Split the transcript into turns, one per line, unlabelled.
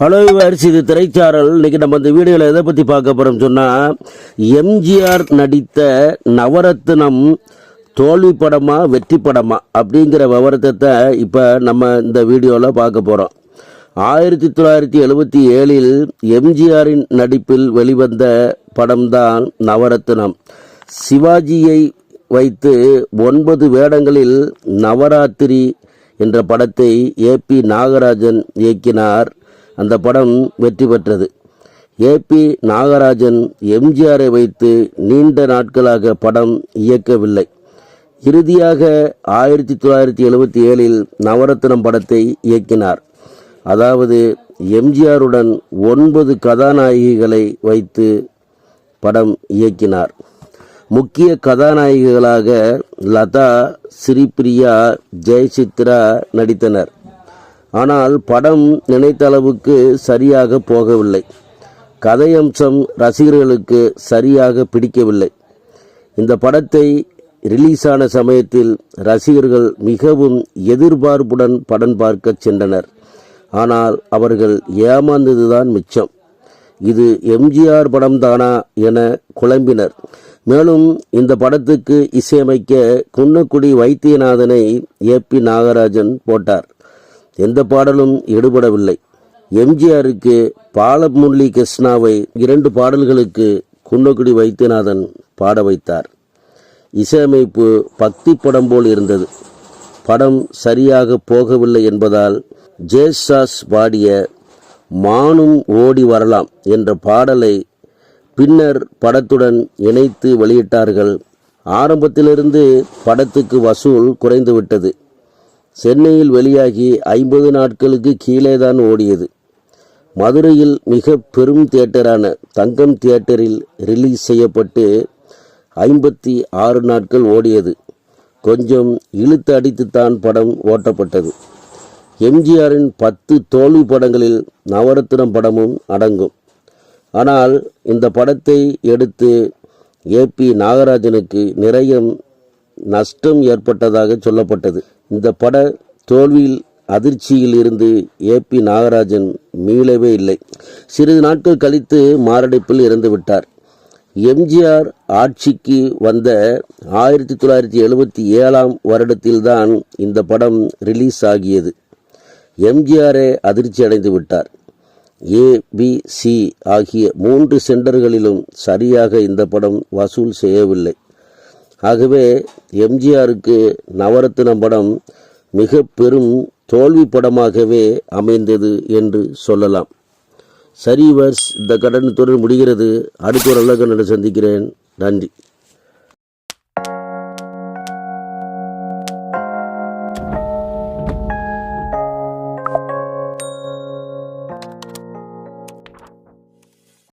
Hello viewers இது திரைச்சாரல். இன்னைக்கு நம்ம இந்த வீடியோவில் எதை பற்றி பார்க்க போகிறோம் சொன்னால் எம்ஜிஆர் நடித்த நவரத்னம் தோல்வி படமா வெற்றி படமா அப்படிங்கிற விவரத்தை இப்போ நம்ம இந்த வீடியோவில் பார்க்க போகிறோம் ஆயிரத்தி தொள்ளாயிரத்தி எழுபத்தி ஏழில் எம்ஜிஆரின் நடிப்பில் வெளிவந்த படம்தான் நவரத்னம். சிவாஜியை வைத்து ஒன்பது வேடங்களில் நவராத்திரி என்ற படத்தை ஏபி நாகராஜன் இயக்கினார். அந்த படம் வெற்றி பெற்றது. ஏபி நாகராஜன் எம்ஜிஆரை வைத்து நீண்ட நாட்களாக படம் இயக்கவில்லை. இறுதியாக ஆயிரத்தி தொள்ளாயிரத்தி எழுபத்தி ஏழில் நவரத்னம் படத்தை இயக்கினார். அதாவது எம்ஜிஆருடன் ஒன்பது கதாநாயகிகளை வைத்து படம் இயக்கினார். முக்கிய கதாநாயகிகளாக லதா ஸ்ரீபிரியா ஜெயசித்ரா நடித்தனர். ஆனால் படம் நினைத்த அளவுக்கு சரியாக போகவில்லை. கதையம்சம் ரசிகர்களுக்கு சரியாக பிடிக்கவில்லை. இந்த படத்தை ரிலீஸ் ஆன சமயத்தில் ரசிகர்கள் மிகவும் எதிர்பார்ப்புடன் படம் பார்க்க சென்றனர். ஆனால் அவர்கள் ஏமாந்ததுதான் மிச்சம். இது எம்ஜிஆர் படம்தானா என குழம்பினர். மேலும் இந்த படத்துக்கு இசையமைக்க குன்னக்குடி வைத்தியநாதனை ஏபி நாகராஜன் போட்டார். எந்த பாடலும் எடுபடவில்லை. எம்ஜிஆருக்கு பாலமுரளி கிருஷ்ணாவை இரண்டு பாடல்களுக்கு குன்னக்குடி வைத்தியநாதன் பாட வைத்தார். இசையமைப்பு பக்தி படம் போல் இருந்தது. படம் சரியாக போகவில்லை என்பதால் ஜேசாஸ் பாடிய மானும் ஓடி வரலாம் என்ற பாடலை பின்னர் படத்துடன் இணைத்து வெளியிட்டார்கள். ஆரம்பத்திலிருந்து படத்துக்கு வசூல் குறைந்துவிட்டது. சென்னையில் வெளியாகி ஐம்பது நாட்களுக்கு கீழே தான் ஓடியது. மதுரையில் மிக பெரும் தியேட்டரான தங்கம் தியேட்டரில் ரிலீஸ் செய்யப்பட்டு ஐம்பத்தி ஆறு நாட்கள் ஓடியது. கொஞ்சம் இழுத்து அடித்துத்தான் படம் ஓட்டப்பட்டது. எம்ஜிஆரின் பத்து தோல்வி படங்களில் நவரத்னம் படமும் அடங்கும். ஆனால் இந்த படத்தை எடுத்து ஏபி நாகராஜனுக்கு நிறைய நஷ்டம் ஏற்பட்டதாக சொல்லப்பட்டது. இந்த பட தோல்வியில் அதிர்ச்சியில் இருந்து ஏபி நாகராஜன் மீளவே இல்லை. சிறிது நாட்கள் கழித்து மாரடைப்பில் இறந்துவிட்டார் எம்ஜிஆர் ஆட்சிக்கு வந்த ஆயிரத்தி தொள்ளாயிரத்தி எழுபத்தி ஏழாம் வருடத்தில்தான் இந்த படம் ரிலீஸ் ஆகியது. எம்ஜிஆரே அதிர்ச்சி அடைந்து விட்டார். ஏ பி சி ஆகிய மூன்று சென்டர்களிலும் சரியாக இந்த படம் வசூல் செய்யவில்லை. ஆகவே எம்ஜிஆருக்கு நவரத்தின படம் மிக பெரும் தோல்வி படமாகவே அமைந்தது என்று சொல்லலாம். சரி வர்ஸ் இந்த கடன் தொடர் முடிகிறது. அடுத்த ஒரு நல்ல கண்ணனை சந்திக்கிறேன். நன்றி.